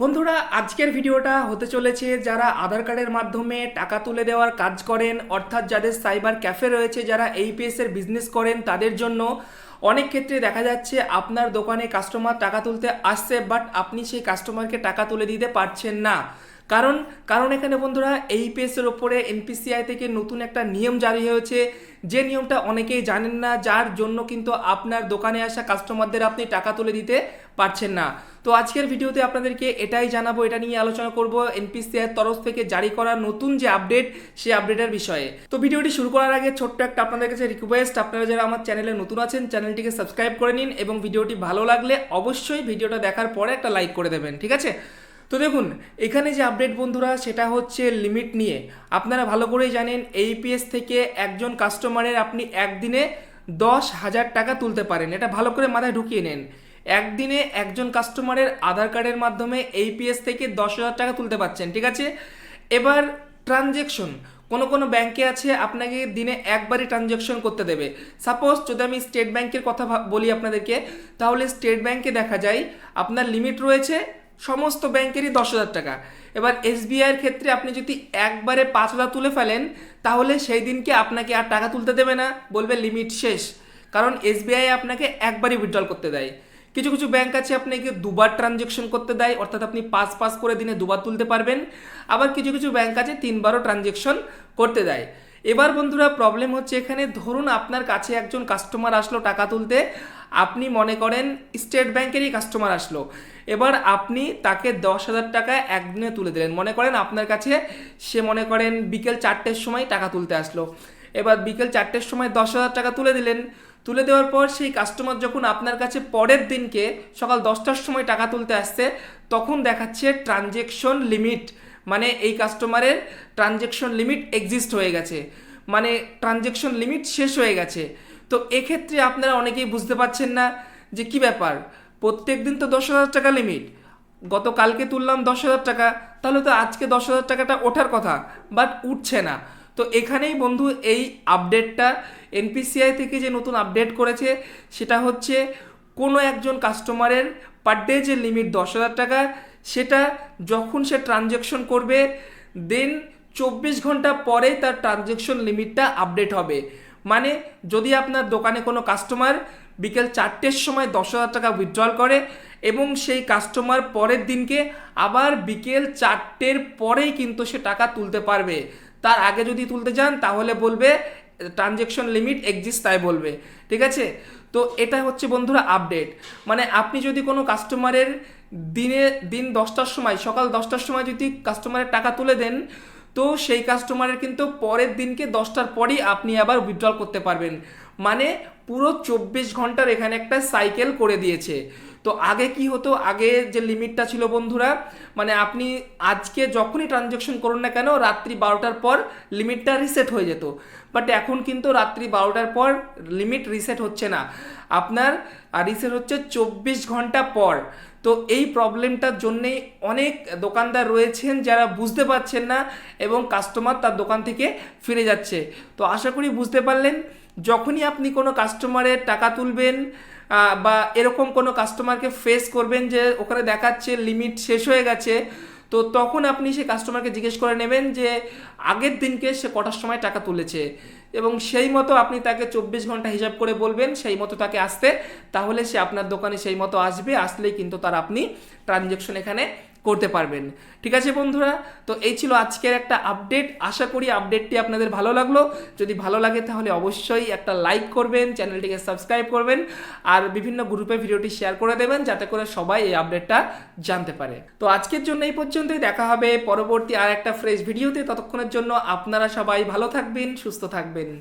বন্ধুরা, আজকের ভিডিওটা হতে চলেছে যারা আধার কার্ডের মাধ্যমে টাকা তুলে দেওয়ার কাজ করেন, অর্থাৎ যাদের সাইবার ক্যাফে রয়েছে, যারা এইপিএস এর বিজনেস করেন, তাদের জন্য অনেক ক্ষেত্রে দেখা যাচ্ছে আপনার দোকানে কাস্টমার টাকা তুলতে আসছে বাট আপনি সেই কাস্টমারকে টাকা তুলে দিতে পারছেন না। কারণ কারণ এখানে বন্ধুরা এইপিএস এর ওপরে এনপিসিআই থেকে নতুন একটা নিয়ম জারি হয়েছে। যে নিয়মটা অনেকেই জানেন না, যার জন্য কিন্তু আপনার দোকানে আসা কাস্টমারদের আপনি টাকা তুলে দিতে পারছেন না। তো আজকের ভিডিওতে আপনাদেরকে এটাই জানাব, এটা নিয়ে আলোচনা করব এনপিসিআই তরফ থেকে জারি করা নতুন যে আপডেট, সেই আপডেটের বিষয়ে। তো ভিডিওটি শুরু করার আগে ছোট্ট একটা আপনাদের কাছে রিকোয়েস্ট আপনারা যারা আমার চ্যানেলে নতুন আছেন, চ্যানেলটিকে সাবস্ক্রাইব করে নিন এবং ভিডিওটি ভালো লাগলে অবশ্যই ভিডিওটা দেখার পরে একটা লাইক করে দেবেন, ঠিক আছে? তো দেখুন, এখানে যে আপডেট বন্ধুরা, সেটা হচ্ছে লিমিট নিয়ে। আপনারা ভালো করেই জানেন এইপিএস থেকে একজন কাস্টমারের আপনি একদিনে দশ হাজার টাকা তুলতে পারেন। এটা ভালো করে মাথায় ঢুকিয়ে নেন। একদিনে একজন কাস্টমারের আধার কার্ডের মাধ্যমে এইপিএস থেকে দশ হাজার টাকা তুলতে পারছেন, ঠিক আছে? এবার ট্রানজেকশন কোনো কোনো ব্যাংকে আছে, আপনাকে দিনে একবারই ট্রানজ্যাকশন করতে দেবে। সাপোজ যদি আমি স্টেট ব্যাংকের কথা বলি আপনাদেরকে, তাহলে স্টেট ব্যাংকে দেখা যায়, আপনার লিমিট রয়েছে সমস্ত ব্যাংকেরই দশ হাজার টাকা। এবার এসবিআইয়ের ক্ষেত্রে আপনি যদি একবারে পাঁচ হাজার তুলে ফেলেন, তাহলে সেই দিনকে আপনাকে আর টাকা তুলতে দেবে না, বলবে লিমিট শেষ। কারণ এসবিআই আপনাকে একবারই উইথড্রল করতে দেয়। কিছু কিছু ব্যাংক আছে আপনাকে দুবার ট্রানজেকশন করতে দেয়, অর্থাৎ আপনি পাঁচ পাঁচ করে দিনে দুবার তুলতে পারবেন। আবার কিছু কিছু ব্যাংক আছে তিনবারও ট্রানজেকশন করতে দেয়। এবার বন্ধুরা প্রবলেম হচ্ছে এখানে ধরুন আপনার কাছে একজন কাস্টমার আসলো টাকা তুলতে, আপনি মনে করেন স্টেট ব্যাংকেরই কাস্টমার আসলো। এবার আপনি তাকে দশ হাজার টাকা একদিনে তুলে দিলেন। মনে করেন আপনার কাছে সে মনে করেন বিকেল চারটের সময় টাকা তুলতে আসলো। এবার বিকেল চারটের সময় দশ হাজার টাকা তুলে দিলেন। তুলে দেওয়ার পর সেই কাস্টমার যখন আপনার কাছে পরের দিনকে সকাল দশটার সময় টাকা তুলতে আসছে, তখন দেখাচ্ছে ট্রানজেকশন লিমিট মানে এই কাস্টমারের ট্রানজেকশন লিমিট এক্সিস্ট হয়ে গেছে। মানে ট্রানজেকশন লিমিট শেষ হয়ে গেছে। তো এক্ষেত্রে আপনারা অনেকেই বুঝতে পারছেন না যে কি ব্যাপার? প্রত্যেক দিন তো দশ হাজার টাকা লিমিট গতকালকে তুললাম দশ হাজার টাকা। তাহলে তো আজকে দশ হাজার টাকাটা ওঠার কথা বাট উঠছে না। তো এখানেই বন্ধু এই আপডেটটা এনপিসিআই থেকে যে নতুন আপডেট করেছে, সেটা হচ্ছে কোনো একজন কাস্টমারের পার ডে যে লিমিট দশ হাজার টাকা সেটা যখন সে ট্রানজ্যাকশন করবে দেন চব্বিশ ঘণ্টা পরে তার ট্রানজ্যাকশন লিমিটটা আপডেট হবে। মানে যদি আপনার দোকানে কোনো কাস্টমার বিকেল চারটের সময় দশ হাজার টাকা উইথড্রল করে এবং সেই কাস্টমার পরের দিনকে আবার বিকেল চারটের পরেই কিন্তু সে টাকা তুলতে পারবে। তার আগে যদি তুলতে যান তাহলে বলবে ট্রানজেকশন লিমিট এক্সিস্ট তাই বলবে, ঠিক আছে? তো এটা হচ্ছে বন্ধুরা আপডেট মানে আপনি যদি কোনো কাস্টমারের দিনে, দিন দশটার সময়, সকাল দশটার সময় যদি কাস্টমারের টাকা তুলে দেন, তো সেই কাস্টমারের কিন্তু পরের দিনকে দশটার পরই আপনি আবার উইথড্রল করতে পারবেন। মানে পুরো চব্বিশ ঘণ্টার এখানে একটা সাইকেল করে দিয়েছে। তো আগে কি হতো? আগে যে লিমিটটা ছিল বন্ধুরা মানে আপনি আজকে যখনই ট্রানজ্যাকশন করুন না কেন, রাত্রি বারোটার পর লিমিটটা রিসেট হয়ে যেত। বাট এখন কিন্তু রাত্রি বারোটার পর লিমিট রিসেট হচ্ছে না। আপনার রিসেট হচ্ছে চব্বিশ ঘণ্টা পর। তো এই প্রবলেমটার জন্যেই অনেক দোকানদার রয়েছেন যারা বুঝতে পারছেন না এবং কাস্টমার তার দোকান থেকে ফিরে যাচ্ছে। তো আশা করি বুঝতে পারলেন। যখনই আপনি কোনো কাস্টমারের টাকা তুলবেন বা এরকম কোনো কাস্টমারকে ফেস করবেন যে ওখানে দেখাচ্ছে লিমিট শেষ হয়ে গেছে, তো তখন আপনি সেই কাস্টমারকে জিজ্ঞেস করে নেবেন যে আগের দিনকে সে কটার সময় টাকা তুলেছে? এবং সেই মতো আপনি তাকে চব্বিশ ঘণ্টা হিসাব করে বলবেন, সেই মতো তাকে আসতে, তাহলে সে আপনার দোকানে সেই মতো আসবে, আসলেই কিন্তু তার আপনি ট্রানজ্যাকশন এখানে করতে পারবেন। ঠিক আছে বন্ধুরা? তো এই ছিল আজকের একটা আপডেট। আশা করি আপডেটটি আপনাদের ভালো লাগল। যদি ভালো লাগে তাহলে অবশ্যই একটা লাইক করবেন, চ্যানেলটিকে সাবস্ক্রাইব করবেন, আর বিভিন্ন গ্রুপে ভিডিওটি শেয়ার করে দেবেন, যাতে করে সবাই এই আপডেটটা জানতে পারে। তো আজকের জন্য এই পর্যন্তই। দেখা হবে পরবর্তী আর একটা ফ্রেশ ভিডিওতে ততক্ষণের জন্য আপনারা সবাই ভালো থাকবেন, সুস্থ থাকবেন।